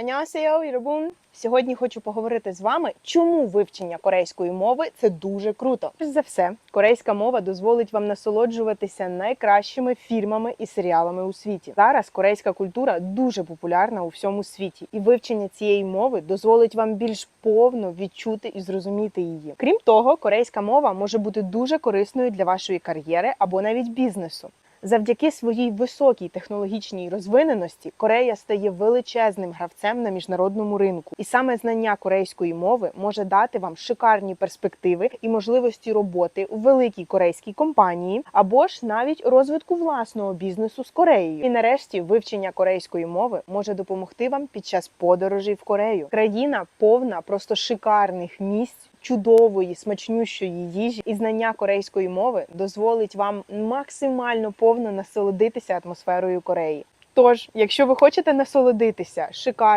Аньосео, Ірабун. Сьогодні хочу поговорити з вами, чому вивчення корейської мови це дуже круто. Перш за все, корейська мова дозволить вам насолоджуватися найкращими фільмами і серіалами у світі. Зараз корейська культура дуже популярна у всьому світі, і вивчення цієї мови дозволить вам більш повно відчути і зрозуміти її. Крім того, корейська мова може бути дуже корисною для вашої кар'єри або навіть бізнесу. Завдяки своїй високій технологічній розвиненості Корея стає величезним гравцем на міжнародному ринку, і саме знання корейської мови може дати вам шикарні перспективи і можливості роботи у великій корейській компанії або ж навіть розвитку власного бізнесу з Кореєю. І нарешті вивчення корейської мови може допомогти вам під час подорожей в Корею. Країна повна просто шикарних місць чудової, смачнющої їжі і знання корейської мови дозволить вам максимально повно насолодитися атмосферою Кореї. Тож, якщо ви хочете насолодитися шикарною